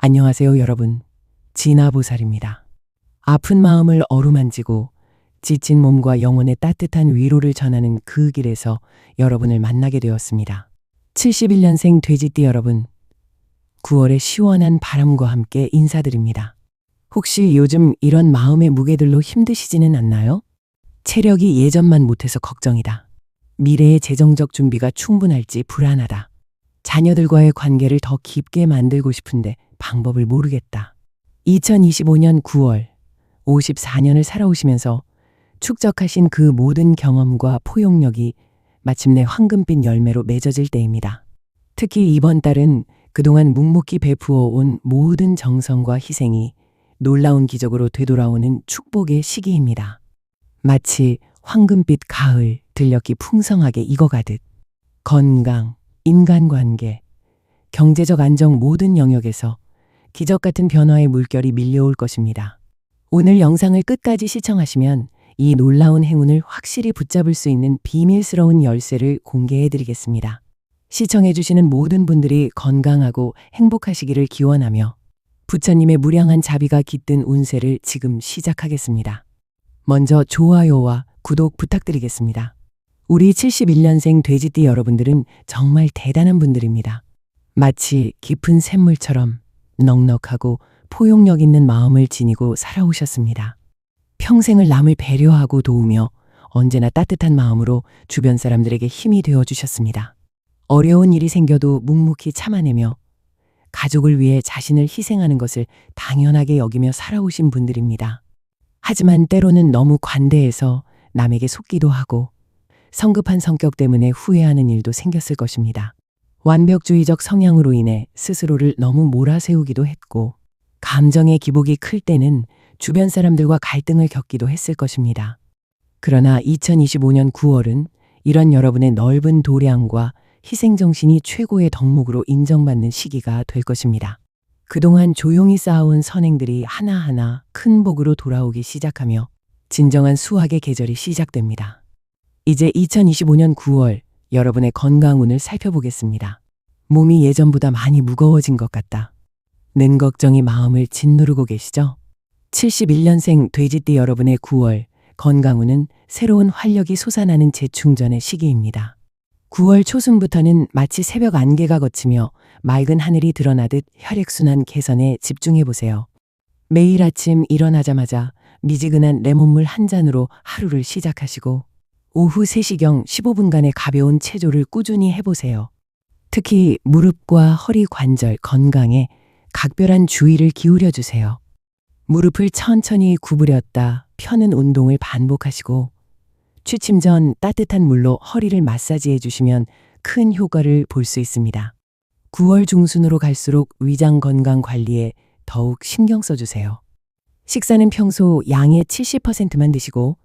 안녕하세요, 여러분. 진아보살입니다. 아픈 마음을 어루만지고 지친 몸과 영혼의 따뜻한 위로를 전하는 그 길에서 여러분을 만나게 되었습니다. 71년생 돼지띠 여러분, 9월의 시원한 바람과 함께 인사드립니다. 혹시 요즘 이런 마음의 무게들로 힘드시지는 않나요? 체력이 예전만 못해서 걱정이다. 미래의 재정적 준비가 충분할지 불안하다. 자녀들과의 관계를 더 깊게 만들고 싶은데 방법을 모르겠다. 2025년 9월 54년을 살아오시면서 축적하신 그 모든 경험과 포용력이 마침내 황금빛 열매로 맺어질 때입니다. 특히 이번 달은 그동안 묵묵히 베푸어 온 모든 정성과 희생이 놀라운 기적으로 되돌아오는 축복의 시기입니다. 마치 황금빛 가을 들녘이 풍성하게 익어가듯 건강, 인간관계, 경제적 안정 모든 영역에서 기적 같은 변화의 물결이 밀려올 것입니다. 오늘 영상을 끝까지 시청하시면 이 놀라운 행운을 확실히 붙잡을 수 있는 비밀스러운 열쇠를 공개해 드리겠습니다. 시청해 주시는 모든 분들이 건강하고 행복하시기를 기원하며 부처님의 무량한 자비가 깃든 운세를 지금 시작하겠습니다. 먼저 좋아요와 구독 부탁드리겠습니다. 우리 71년생 돼지띠 여러분들은 정말 대단한 분들입니다. 마치 깊은 샘물처럼 넉넉하고 포용력 있는 마음을 지니고 살아오셨습니다. 평생을 남을 배려하고 도우며 언제나 따뜻한 마음으로 주변 사람들에게 힘이 되어 주셨습니다. 어려운 일이 생겨도 묵묵히 참아내며 가족을 위해 자신을 희생하는 것을 당연하게 여기며 살아오신 분들입니다. 하지만 때로는 너무 관대해서 남에게 속기도 하고 성급한 성격 때문에 후회하는 일도 생겼을 것입니다. 완벽주의적 성향으로 인해 스스로를 너무 몰아세우기도 했고 감정의 기복이 클 때는 주변 사람들과 갈등을 겪기도 했을 것입니다. 그러나 2025년 9월은 이런 여러분의 넓은 도량과 희생정신이 최고의 덕목으로 인정받는 시기가 될 것입니다. 그동안 조용히 쌓아온 선행들이 하나하나 큰 복으로 돌아오기 시작하며 진정한 수학의 계절이 시작됩니다. 이제 2025년 9월 여러분의 건강운을 살펴보겠습니다. 몸이 예전보다 많이 무거워진 것 같다. 는 걱정이 마음을 짓누르고 계시죠? 71년생 돼지띠 여러분의 9월 건강운은 새로운 활력이 솟아나는 재충전의 시기입니다. 9월 초순부터는 마치 새벽 안개가 걷히며 맑은 하늘이 드러나듯 혈액순환 개선에 집중해 보세요. 매일 아침 일어나자마자 미지근한 레몬물 한 잔으로 하루를 시작하시고 오후 3시경 15분간의 가벼운 체조를 꾸준히 해보세요. 특히 무릎과 허리 관절 건강에 각별한 주의를 기울여 주세요. 무릎을 천천히 구부렸다 펴는 운동을 반복하시고 취침 전 따뜻한 물로 허리를 마사지해 주시면 큰 효과를 볼 수 있습니다. 9월 중순으로 갈수록 위장 건강 관리에 더욱 신경 써주세요. 식사는 평소 양의 70%만 드시고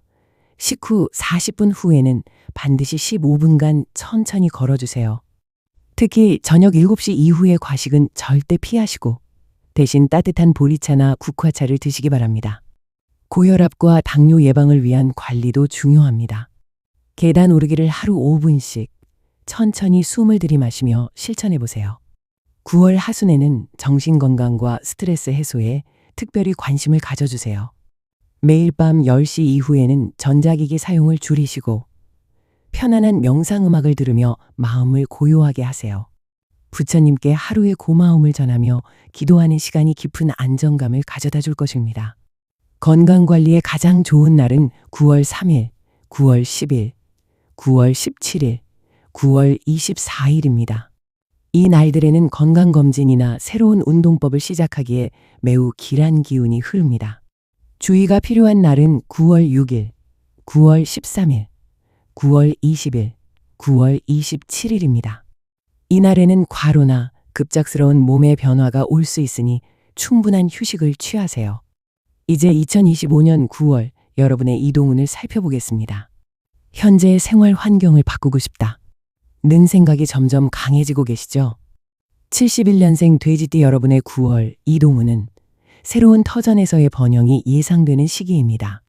식후 40분 후에는 반드시 15분간 천천히 걸어주세요. 특히 저녁 7시 이후의 과식은 절대 피하시고 대신 따뜻한 보리차나 국화차를 드시기 바랍니다. 고혈압과 당뇨 예방을 위한 관리도 중요합니다. 계단 오르기를 하루 5분씩 천천히 숨을 들이마시며 실천해 보세요. 9월 하순에는 정신 건강과 스트레스 해소에 특별히 관심을 가져주세요. 매일 밤 10시 이후에는 전자기기 사용을 줄이시고 편안한 명상음악을 들으며 마음을 고요하게 하세요. 부처님께 하루의 고마움을 전하며 기도하는 시간이 깊은 안정감을 가져다 줄 것입니다. 건강관리에 가장 좋은 날은 9월 3일, 9월 10일, 9월 17일, 9월 24일입니다. 이 날들에는 건강검진이나 새로운 운동법을 시작하기에 매우 길한 기운이 흐릅니다. 주의가 필요한 날은 9월 6일, 9월 13일, 9월 20일, 9월 27일입니다. 이날에는 과로나 급작스러운 몸의 변화가 올 수 있으니 충분한 휴식을 취하세요. 이제 2025년 9월 여러분의 이동운을 살펴보겠습니다. 현재의 생활 환경을 바꾸고 싶다. 는 생각이 점점 강해지고 계시죠? 71년생 돼지띠 여러분의 9월 이동운은 새로운 터전에서의 번영이 예상되는 시기입니다.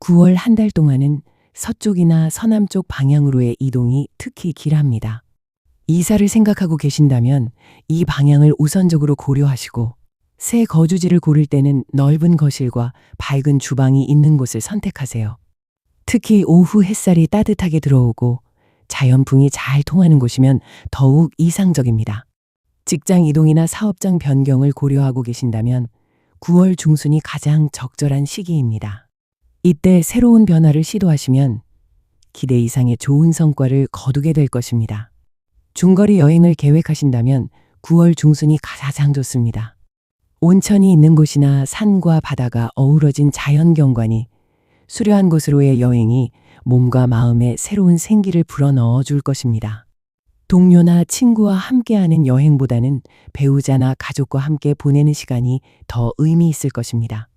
9월 한 달 동안은 서쪽이나 서남쪽 방향으로의 이동이 특히 길합니다. 이사를 생각하고 계신다면 이 방향을 우선적으로 고려하시고 새 거주지를 고를 때는 넓은 거실과 밝은 주방이 있는 곳을 선택하세요. 특히 오후 햇살이 따뜻하게 들어오고 자연풍이 잘 통하는 곳이면 더욱 이상적입니다. 직장 이동이나 사업장 변경을 고려하고 계신다면 9월 중순이 가장 적절한 시기입니다. 이때 새로운 변화를 시도하시면 기대 이상의 좋은 성과를 거두게 될 것입니다. 중거리 여행을 계획하신다면 9월 중순이 가장 좋습니다. 온천이 있는 곳이나 산과 바다가 어우러진 자연 경관이 수려한 곳으로의 여행이 몸과 마음에 새로운 생기를 불어넣어 줄 것입니다. 동료나 친구와 함께하는 여행보다는 배우자나 가족과 함께 보내는 시간이 더 의미 있을 것입니다.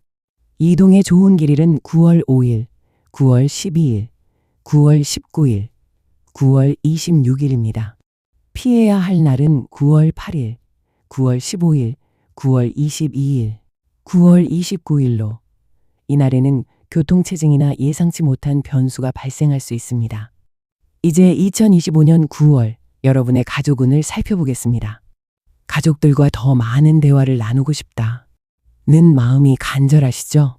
이동의 좋은 길일은 9월 5일, 9월 12일, 9월 19일, 9월 26일입니다. 피해야 할 날은 9월 8일, 9월 15일, 9월 22일, 9월 29일로 이날에는 교통체증이나 예상치 못한 변수가 발생할 수 있습니다. 이제 2025년 9월 여러분의 가족운을 살펴보겠습니다. 가족들과 더 많은 대화를 나누고 싶다. 는 마음이 간절하시죠?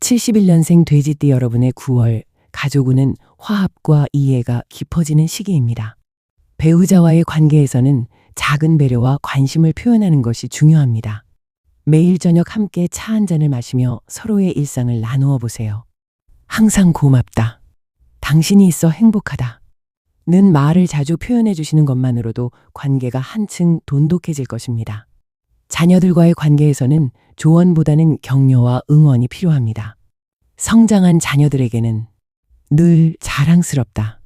71년생 돼지띠 여러분의 9월 가족운은 화합과 이해가 깊어지는 시기입니다. 배우자와의 관계에서는 작은 배려와 관심을 표현하는 것이 중요합니다. 매일 저녁 함께 차 한 잔을 마시며 서로의 일상을 나누어 보세요. 항상 고맙다. 당신이 있어 행복하다. 는 말을 자주 표현해 주시는 것만으로도 관계가 한층 돈독해질 것입니다. 자녀들과의 관계에서는 조언보다는 격려와 응원이 필요합니다. 성장한 자녀들에게는 늘 자랑스럽다.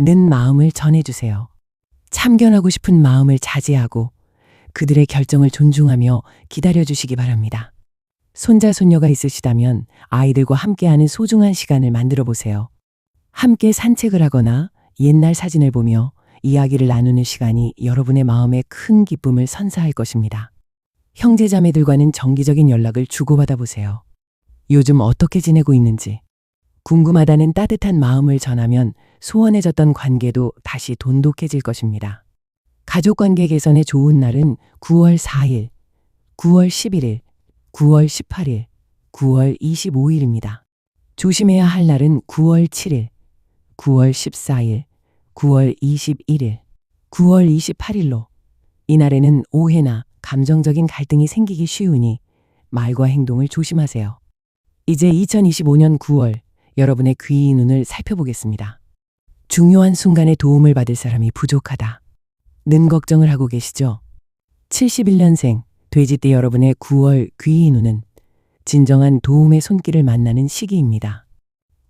는 마음을 전해주세요. 참견하고 싶은 마음을 자제하고 그들의 결정을 존중하며 기다려주시기 바랍니다. 손자, 손녀가 있으시다면 아이들과 함께하는 소중한 시간을 만들어 보세요. 함께 산책을 하거나 옛날 사진을 보며 이야기를 나누는 시간이 여러분의 마음에 큰 기쁨을 선사할 것입니다. 형제 자매들과는 정기적인 연락을 주고받아 보세요. 요즘 어떻게 지내고 있는지 궁금하다는 따뜻한 마음을 전하면 소원해졌던 관계도 다시 돈독해질 것입니다. 가족 관계 개선에 좋은 날은 9월 4일, 9월 11일, 9월 18일, 9월 25일입니다. 조심해야 할 날은 9월 7일, 9월 14일, 9월 21일, 9월 28일로 이날에는 오해나 감정적인 갈등이 생기기 쉬우니 말과 행동을 조심하세요. 이제 2025년 9월 여러분의 귀의 눈을 살펴보겠습니다. 중요한 순간에 도움을 받을 사람이 부족하다. 는 걱정을 하고 계시죠? 71년생 돼지띠 여러분의 9월 귀의 눈은 진정한 도움의 손길을 만나는 시기입니다.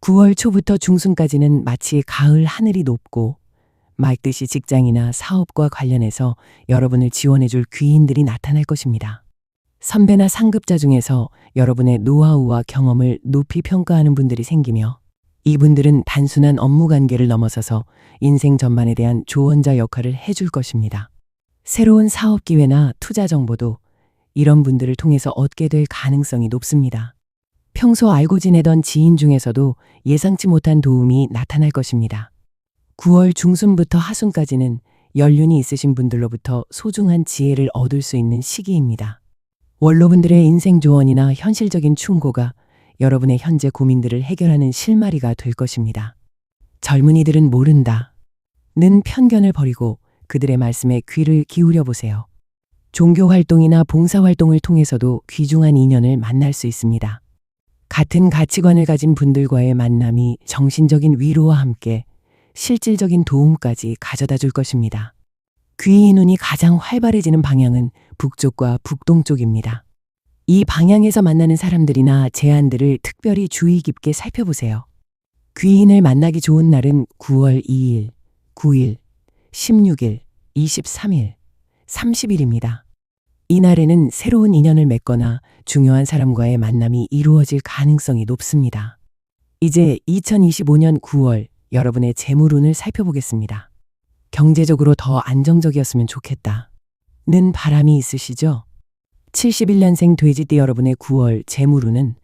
9월 초부터 중순까지는 마치 가을 하늘이 높고 맑듯이 직장이나 사업과 관련해서 여러분을 지원해줄 귀인들이 나타날 것입니다. 선배나 상급자 중에서 여러분의 노하우와 경험을 높이 평가하는 분들이 생기며 이분들은 단순한 업무 관계를 넘어서서 인생 전반에 대한 조언자 역할을 해줄 것입니다. 새로운 사업 기회나 투자 정보도 이런 분들을 통해서 얻게 될 가능성이 높습니다. 평소 알고 지내던 지인 중에서도 예상치 못한 도움이 나타날 것입니다. 9월 중순부터 하순까지는 연륜이 있으신 분들로부터 소중한 지혜를 얻을 수 있는 시기입니다. 원로분들의 인생 조언이나 현실적인 충고가 여러분의 현재 고민들을 해결하는 실마리가 될 것입니다. 젊은이들은 모른다. 는 편견을 버리고 그들의 말씀에 귀를 기울여 보세요. 종교 활동이나 봉사 활동을 통해서도 귀중한 인연을 만날 수 있습니다. 같은 가치관을 가진 분들과의 만남이 정신적인 위로와 함께 실질적인 도움까지 가져다 줄 것입니다. 귀의 눈이 가장 활발해지는 방향은 북쪽과 북동쪽입니다. 이 방향에서 만나는 사람들이나 제안들을 특별히 주의 깊게 살펴보세요. 귀인을 만나기 좋은 날은 9월 2일, 9일, 16일, 23일, 30일입니다. 이날에는 새로운 인연을 맺거나 중요한 사람과의 만남이 이루어질 가능성이 높습니다. 이제 2025년 9월 여러분의 재물운을 살펴보겠습니다. 경제적으로 더 안정적이었으면 좋겠다. 는 바람이 있으시죠? 71년생 돼지띠 여러분의 9월 재물운은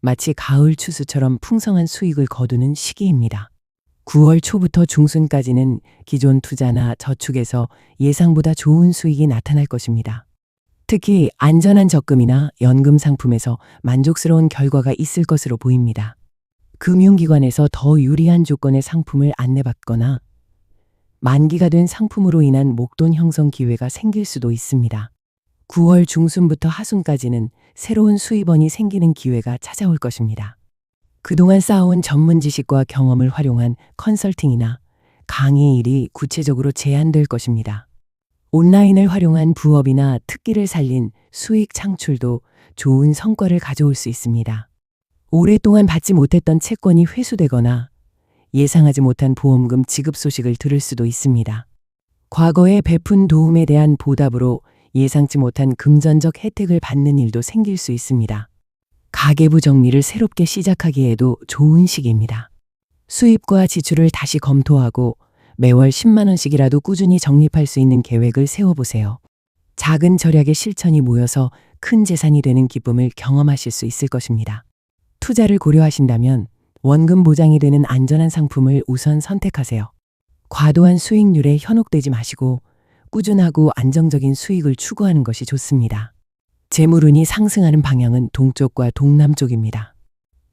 마치 가을 추수처럼 풍성한 수익을 거두는 시기입니다. 9월 초부터 중순까지는 기존 투자나 저축에서 예상보다 좋은 수익이 나타날 것입니다. 특히 안전한 적금이나 연금 상품에서 만족스러운 결과가 있을 것으로 보입니다. 금융기관에서 더 유리한 조건의 상품을 안내받거나 만기가 된 상품으로 인한 목돈 형성 기회가 생길 수도 있습니다. 9월 중순부터 하순까지는 새로운 수입원이 생기는 기회가 찾아올 것입니다. 그동안 쌓아온 전문 지식과 경험을 활용한 컨설팅이나 강의 일이 구체적으로 제한될 것입니다. 온라인을 활용한 부업이나 특기를 살린 수익 창출도 좋은 성과를 가져올 수 있습니다. 오랫동안 받지 못했던 채권이 회수되거나 예상하지 못한 보험금 지급 소식을 들을 수도 있습니다. 과거에 베푼 도움에 대한 보답으로 예상치 못한 금전적 혜택을 받는 일도 생길 수 있습니다. 가계부 정리를 새롭게 시작하기에도 좋은 시기입니다. 수입과 지출을 다시 검토하고 매월 10만원씩이라도 꾸준히 적립할 수 있는 계획을 세워보세요. 작은 절약의 실천이 모여서 큰 재산이 되는 기쁨을 경험하실 수 있을 것입니다. 투자를 고려하신다면 원금 보장이 되는 안전한 상품을 우선 선택하세요. 과도한 수익률에 현혹되지 마시고 꾸준하고 안정적인 수익을 추구하는 것이 좋습니다. 재물운이 상승하는 방향은 동쪽과 동남쪽입니다.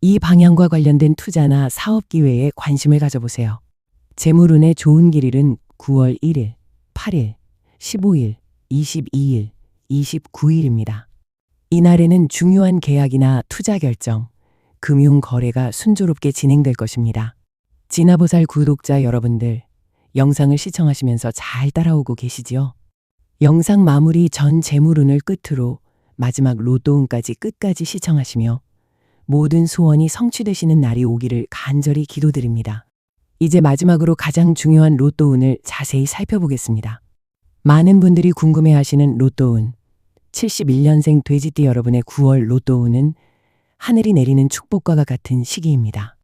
이 방향과 관련된 투자나 사업 기회에 관심을 가져보세요. 재물운의 좋은 길일은 9월 1일, 8일, 15일, 22일, 29일입니다. 이날에는 중요한 계약이나 투자 결정, 금융 거래가 순조롭게 진행될 것입니다. 진화보살 구독자 여러분들, 영상을 시청하시면서 잘 따라오고 계시지요? 영상 마무리 전 재물운을 끝으로 마지막 로또운까지 끝까지 시청하시며 모든 소원이 성취되시는 날이 오기를 간절히 기도드립니다. 이제 마지막으로 가장 중요한 로또 운을 자세히 살펴보겠습니다. 많은 분들이 궁금해하시는 로또 운. 71년생 돼지띠 여러분의 9월 로또 운은 하늘이 내리는 축복과 같은 시기입니다.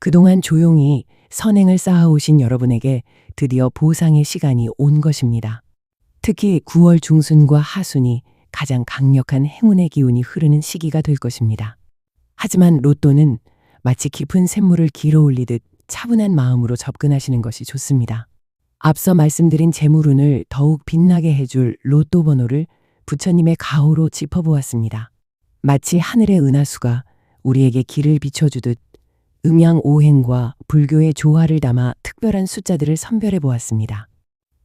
그동안 조용히 선행을 쌓아오신 여러분에게 드디어 보상의 시간이 온 것입니다. 특히 9월 중순과 하순이 가장 강력한 행운의 기운이 흐르는 시기가 될 것입니다. 하지만 로또는 마치 깊은 샘물을 길어 올리듯 차분한 마음으로 접근하시는 것이 좋습니다. 앞서 말씀드린 재물운을 더욱 빛나게 해줄 로또 번호를 부처님의 가호로 짚어보았습니다. 마치 하늘의 은하수가 우리에게 길을 비춰주듯 음양 오행과 불교의 조화를 담아 특별한 숫자들을 선별해 보았습니다.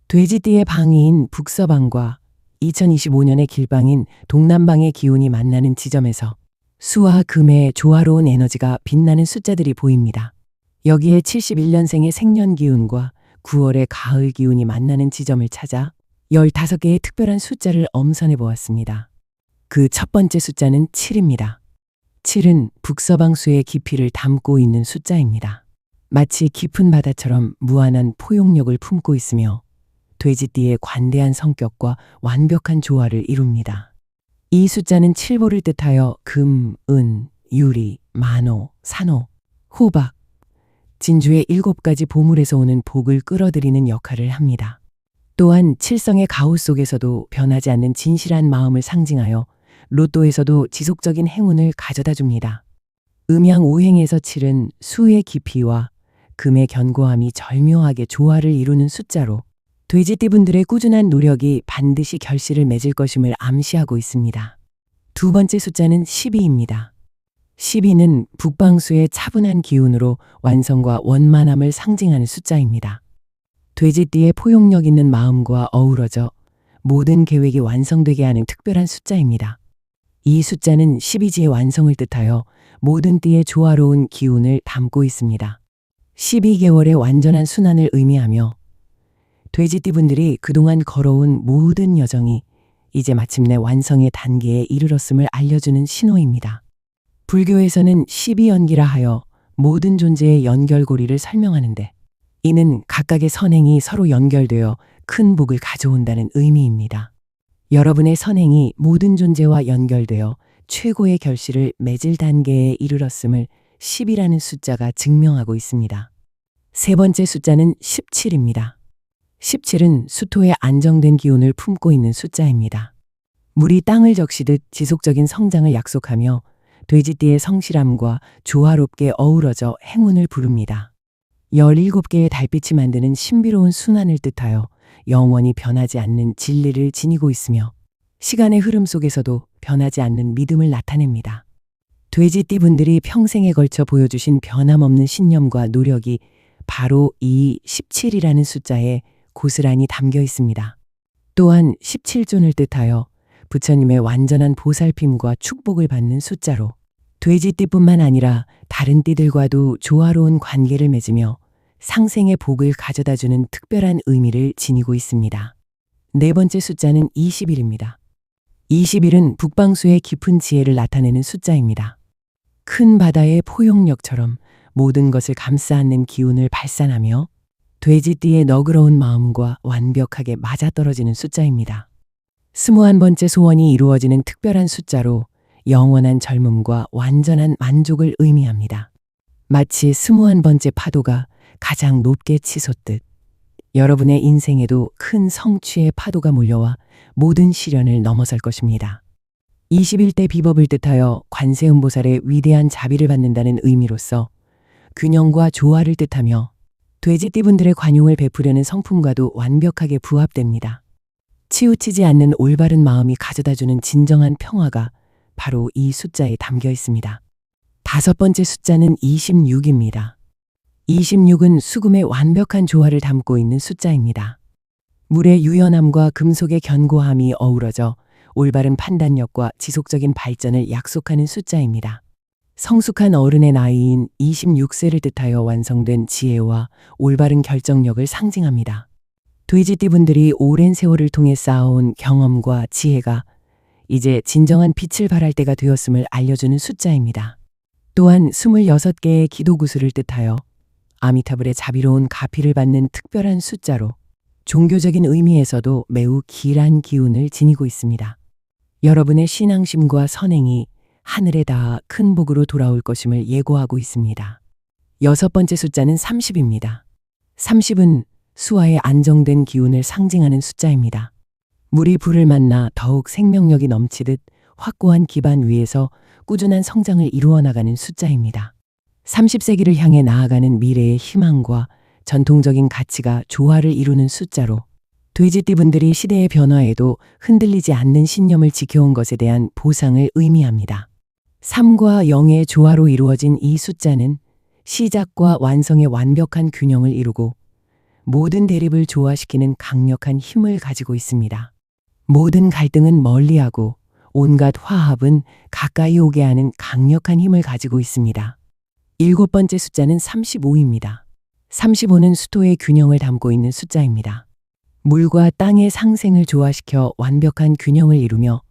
돼지띠의 방위인 북서방과 2025년의 길방인 동남방의 기운이 만나는 지점에서 수와 금의 조화로운 에너지가 빛나는 숫자들이 보입니다. 여기에 71년생의 생년 기운과 9월의 가을 기운이 만나는 지점을 찾아 15개의 특별한 숫자를 엄선해 보았습니다. 그 첫 번째 숫자는 7입니다. 7은 북서방수의 깊이를 담고 있는 숫자입니다. 마치 깊은 바다처럼 무한한 포용력을 품고 있으며 돼지띠의 관대한 성격과 완벽한 조화를 이룹니다. 이 숫자는 칠보를 뜻하여 금, 은, 유리, 만호, 산호, 호박, 진주의 일곱 가지 보물에서 오는 복을 끌어들이는 역할을 합니다. 또한 칠성의 가호 속에서도 변하지 않는 진실한 마음을 상징하여 로또에서도 지속적인 행운을 가져다 줍니다. 음양 오행에서 칠은 수의 깊이와 금의 견고함이 절묘하게 조화를 이루는 숫자로 돼지띠분들의 꾸준한 노력이 반드시 결실을 맺을 것임을 암시하고 있습니다. 두 번째 숫자는 12입니다. 12는 북방수의 차분한 기운으로 완성과 원만함을 상징하는 숫자입니다. 돼지띠의 포용력 있는 마음과 어우러져 모든 계획이 완성되게 하는 특별한 숫자입니다. 이 숫자는 12지의 완성을 뜻하여 모든 띠의 조화로운 기운을 담고 있습니다. 12개월의 완전한 순환을 의미하며 돼지띠 분들이 그동안 걸어온 모든 여정이 이제 마침내 완성의 단계에 이르렀음을 알려주는 신호입니다. 불교에서는 12연기라 하여 모든 존재의 연결고리를 설명하는데 이는 각각의 선행이 서로 연결되어 큰 복을 가져온다는 의미입니다. 여러분의 선행이 모든 존재와 연결되어 최고의 결실을 맺을 단계에 이르렀음을 10이라는 숫자가 증명하고 있습니다. 세 번째 숫자는 17입니다. 17은 수토의 안정된 기운을 품고 있는 숫자입니다. 물이 땅을 적시듯 지속적인 성장을 약속하며 돼지띠의 성실함과 조화롭게 어우러져 행운을 부릅니다. 17개의 달빛이 만드는 신비로운 순환을 뜻하여 영원히 변하지 않는 진리를 지니고 있으며 시간의 흐름 속에서도 변하지 않는 믿음을 나타냅니다. 돼지띠 분들이 평생에 걸쳐 보여주신 변함없는 신념과 노력이 바로 이 17이라는 숫자에 고스란히 담겨 있습니다. 또한 17존을 뜻하여 부처님의 완전한 보살핌과 축복을 받는 숫자로 돼지띠뿐만 아니라 다른 띠들과도 조화로운 관계를 맺으며 상생의 복을 가져다 주는 특별한 의미를 지니고 있습니다. 네 번째 숫자는 20일입니다. 20일은 북방수의 깊은 지혜를 나타내는 숫자입니다. 큰 바다의 포용력처럼 모든 것을 감싸 안는 기운을 발산하며 돼지띠의 너그러운 마음과 완벽하게 맞아떨어지는 숫자입니다. 스무한 번째 소원이 이루어지는 특별한 숫자로 영원한 젊음과 완전한 만족을 의미합니다. 마치 스무한 번째 파도가 가장 높게 치솟듯 여러분의 인생에도 큰 성취의 파도가 몰려와 모든 시련을 넘어설 것입니다. 21대 비법을 뜻하여 관세음보살의 위대한 자비를 받는다는 의미로서 균형과 조화를 뜻하며 돼지띠분들의 관용을 베푸려는 성품과도 완벽하게 부합됩니다. 치우치지 않는 올바른 마음이 가져다주는 진정한 평화가 바로 이 숫자에 담겨 있습니다. 다섯 번째 숫자는 26입니다. 26은 수금의 완벽한 조화를 담고 있는 숫자입니다. 물의 유연함과 금속의 견고함이 어우러져 올바른 판단력과 지속적인 발전을 약속하는 숫자입니다. 성숙한 어른의 나이인 26세를 뜻하여 완성된 지혜와 올바른 결정력을 상징합니다. 돼지띠분들이 오랜 세월을 통해 쌓아온 경험과 지혜가 이제 진정한 빛을 발할 때가 되었음을 알려주는 숫자입니다. 또한 26개의 기도 구슬을 뜻하여 아미타불의 자비로운 가피를 받는 특별한 숫자로 종교적인 의미에서도 매우 길한 기운을 지니고 있습니다. 여러분의 신앙심과 선행이 하늘에 닿아 큰 복으로 돌아올 것임을 예고하고 있습니다. 여섯 번째 숫자는 30입니다. 30은 수화의 안정된 기운을 상징하는 숫자입니다. 물이 불을 만나 더욱 생명력이 넘치듯 확고한 기반 위에서 꾸준한 성장을 이루어 나가는 숫자입니다. 30세기를 향해 나아가는 미래의 희망과 전통적인 가치가 조화를 이루는 숫자로 돼지띠분들이 시대의 변화에도 흔들리지 않는 신념을 지켜온 것에 대한 보상을 의미합니다. 3과 0의 조화로 이루어진 이 숫자는 시작과 완성의 완벽한 균형을 이루고 모든 대립을 조화시키는 강력한 힘을 가지고 있습니다. 모든 갈등은 멀리하고 온갖 화합은 가까이 오게 하는 강력한 힘을 가지고 있습니다. 일곱 번째 숫자는 35입니다. 35는 수토의 균형을 담고 있는 숫자입니다. 물과 땅의 상생을 조화시켜 완벽한 균형을 이루며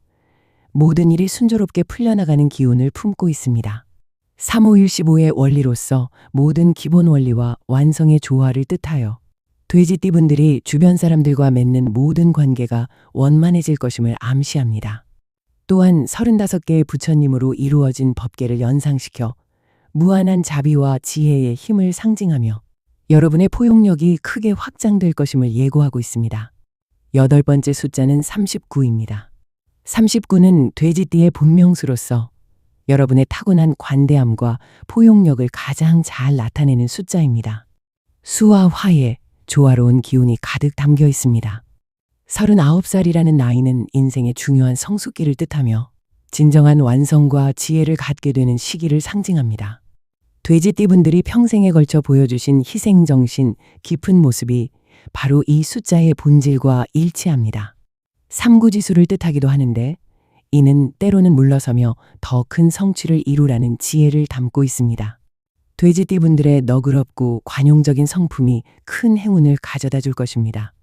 모든 일이 순조롭게 풀려나가는 기운을 품고 있습니다. 3515의 원리로서 모든 기본 원리와 완성의 조화를 뜻하여 돼지띠분들이 주변 사람들과 맺는 모든 관계가 원만해질 것임을 암시합니다. 또한 35개의 부처님으로 이루어진 법계를 연상시켜 무한한 자비와 지혜의 힘을 상징하며 여러분의 포용력이 크게 확장될 것임을 예고하고 있습니다. 여덟 번째 숫자는 39입니다. 39는 돼지띠의 본명수로서 여러분의 타고난 관대함과 포용력을 가장 잘 나타내는 숫자입니다. 수와 화에 조화로운 기운이 가득 담겨 있습니다. 39살이라는 나이는 인생의 중요한 성숙기를 뜻하며 진정한 완성과 지혜를 갖게 되는 시기를 상징합니다. 돼지띠분들이 평생에 걸쳐 보여주신 희생정신, 깊은 모습이 바로 이 숫자의 본질과 일치합니다. 삼구지수를 뜻하기도 하는데 이는 때로는 물러서며 더 큰 성취를 이루라는 지혜를 담고 있습니다. 돼지띠분들의 너그럽고 관용적인 성품이 큰 행운을 가져다 줄 것입니다.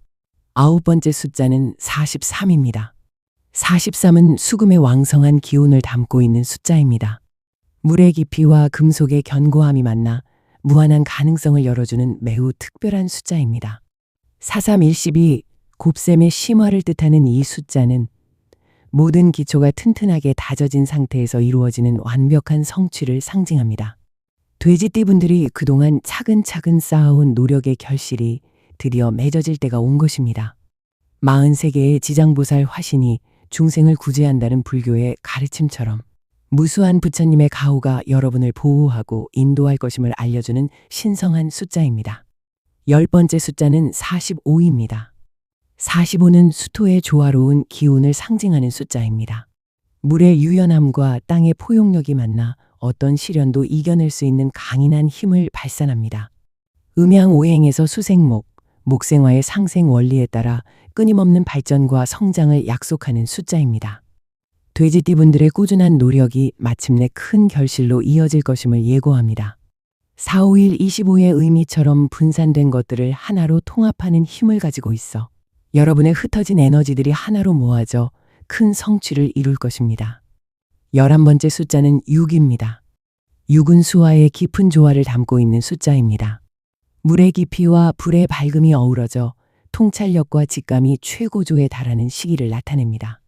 아홉 번째 숫자는 43입니다. 43은 수금의 왕성한 기운을 담고 있는 숫자입니다. 물의 깊이와 금속의 견고함이 만나 무한한 가능성을 열어주는 매우 특별한 숫자입니다. 43일십이 곱셈의 심화를 뜻하는 이 숫자는 모든 기초가 튼튼하게 다져진 상태에서 이루어지는 완벽한 성취를 상징합니다. 돼지띠분들이 그동안 차근차근 쌓아온 노력의 결실이 드디어 맺어질 때가 온 것입니다. 43개의 지장보살 화신이 중생을 구제한다는 불교의 가르침처럼 무수한 부처님의 가호가 여러분을 보호하고 인도할 것임을 알려주는 신성한 숫자입니다. 열 번째 숫자는 45입니다. 45는 수토의 조화로운 기운을 상징하는 숫자입니다. 물의 유연함과 땅의 포용력이 만나 어떤 시련도 이겨낼 수 있는 강인한 힘을 발산합니다. 음양오행에서 수생목, 목생화의 상생 원리에 따라 끊임없는 발전과 성장을 약속하는 숫자입니다. 돼지띠분들의 꾸준한 노력이 마침내 큰 결실로 이어질 것임을 예고합니다. 4, 5, 1, 25의 의미처럼 분산된 것들을 하나로 통합하는 힘을 가지고 있어 여러분의 흩어진 에너지들이 하나로 모아져 큰 성취를 이룰 것입니다. 11번째 숫자는 6입니다. 6은 수와의 깊은 조화를 담고 있는 숫자입니다. 물의 깊이와 불의 밝음이 어우러져 통찰력과 직감이 최고조에 달하는 시기를 나타냅니다.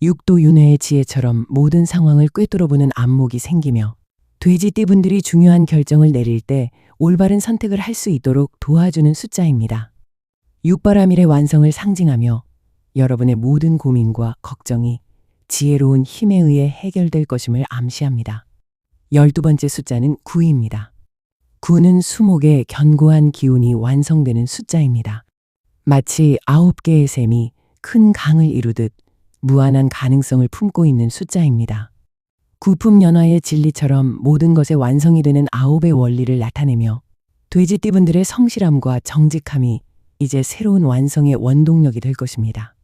육도 윤회의 지혜처럼 모든 상황을 꿰뚫어보는 안목이 생기며 돼지띠분들이 중요한 결정을 내릴 때 올바른 선택을 할 수 있도록 도와주는 숫자입니다. 육바라밀의 완성을 상징하며 여러분의 모든 고민과 걱정이 지혜로운 힘에 의해 해결될 것임을 암시합니다. 열두 번째 숫자는 9입니다. 9는 수목의 견고한 기운이 완성되는 숫자입니다. 마치 아홉 개의 샘이 큰 강을 이루듯 무한한 가능성을 품고 있는 숫자입니다. 구품연화의 진리처럼 모든 것의 완성이 되는 아홉의 원리를 나타내며 돼지띠분들의 성실함과 정직함이 이제 새로운 완성의 원동력이 될 것입니다.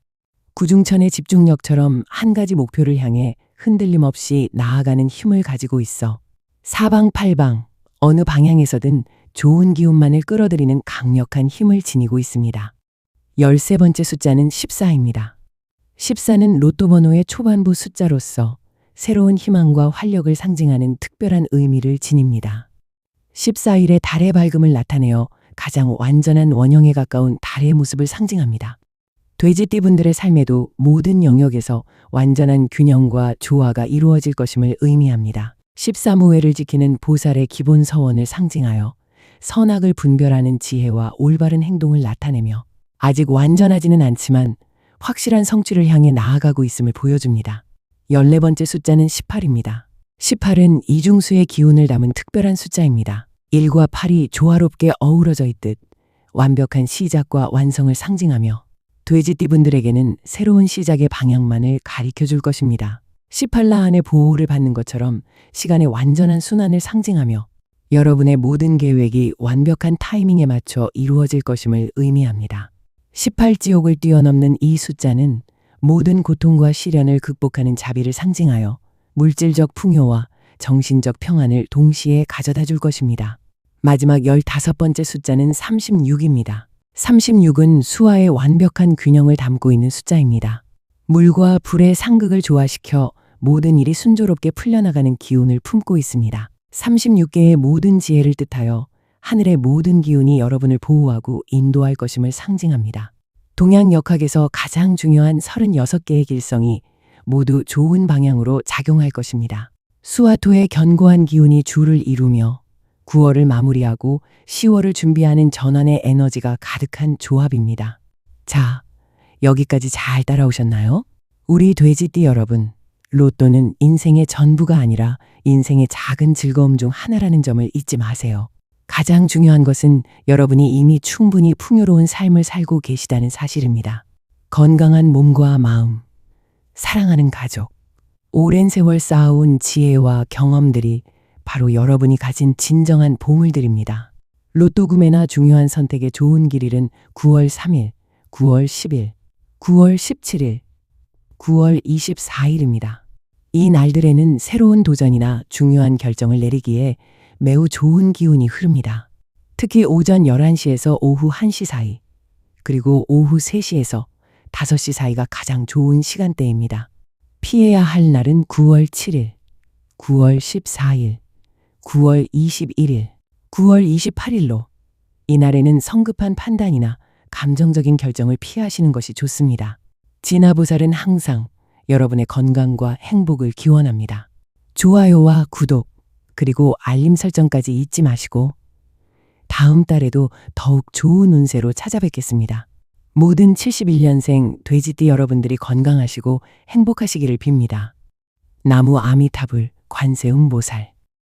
구중천의 집중력처럼 한 가지 목표를 향해 흔들림 없이 나아가는 힘을 가지고 있어 사방팔방 어느 방향에서든 좋은 기운만을 끌어들이는 강력한 힘을 지니고 있습니다. 열세 번째 숫자는 14입니다. 14는 로또 번호의 초반부 숫자로서 새로운 희망과 활력을 상징하는 특별한 의미를 지닙니다. 14일의 달의 밝음을 나타내어 가장 완전한 원형에 가까운 달의 모습을 상징합니다. 돼지띠분들의 삶에도 모든 영역에서 완전한 균형과 조화가 이루어질 것임을 의미합니다. 13호회를 지키는 보살의 기본 서원을 상징하여 선악을 분별하는 지혜와 올바른 행동을 나타내며 아직 완전하지는 않지만 확실한 성취를 향해 나아가고 있음을 보여줍니다. 14번째 숫자는 18입니다. 18은 이중수의 기운을 담은 특별한 숫자입니다. 1과 8이 조화롭게 어우러져 있듯 완벽한 시작과 완성을 상징하며 돼지띠분들에게는 새로운 시작의 방향만을 가리켜 줄 것입니다. 18라한의 보호를 받는 것처럼 시간의 완전한 순환을 상징하며 여러분의 모든 계획이 완벽한 타이밍에 맞춰 이루어질 것임을 의미합니다. 18지옥을 뛰어넘는 이 숫자는 모든 고통과 시련을 극복하는 자비를 상징하여 물질적 풍요와 정신적 평안을 동시에 가져다 줄 것입니다. 마지막 15번째 숫자는 36입니다. 36은 수와의 완벽한 균형을 담고 있는 숫자입니다. 물과 불의 상극을 조화시켜 모든 일이 순조롭게 풀려나가는 기운을 품고 있습니다. 36개의 모든 지혜를 뜻하여 하늘의 모든 기운이 여러분을 보호하고 인도할 것임을 상징합니다. 동양 역학에서 가장 중요한 36개의 길성이 모두 좋은 방향으로 작용할 것입니다. 수와토의 견고한 기운이 줄을 이루며 9월을 마무리하고 10월을 준비하는 전환의 에너지가 가득한 조합입니다. 자, 여기까지 잘 따라오셨나요? 우리 돼지띠 여러분, 로또는 인생의 전부가 아니라 인생의 작은 즐거움 중 하나라는 점을 잊지 마세요. 가장 중요한 것은 여러분이 이미 충분히 풍요로운 삶을 살고 계시다는 사실입니다. 건강한 몸과 마음, 사랑하는 가족, 오랜 세월 쌓아온 지혜와 경험들이 바로 여러분이 가진 진정한 보물들입니다. 로또 구매나 중요한 선택의 좋은 길일은 9월 3일, 9월 10일, 9월 17일, 9월 24일입니다. 이 날들에는 새로운 도전이나 중요한 결정을 내리기에 매우 좋은 기운이 흐릅니다. 특히 오전 11시에서 오후 1시 사이, 그리고 오후 3시에서 5시 사이가 가장 좋은 시간대입니다. 피해야 할 날은 9월 7일, 9월 14일, 9월 21일, 9월 28일로 이날에는 성급한 판단이나 감정적인 결정을 피하시는 것이 좋습니다. 진화보살은 항상 여러분의 건강과 행복을 기원합니다. 좋아요와 구독, 그리고 알림 설정까지 잊지 마시고 다음 달에도 더욱 좋은 운세로 찾아뵙겠습니다. 모든 71년생 돼지띠 여러분들이 건강하시고 행복하시기를 빕니다. 나무 아미타불 관세음 보살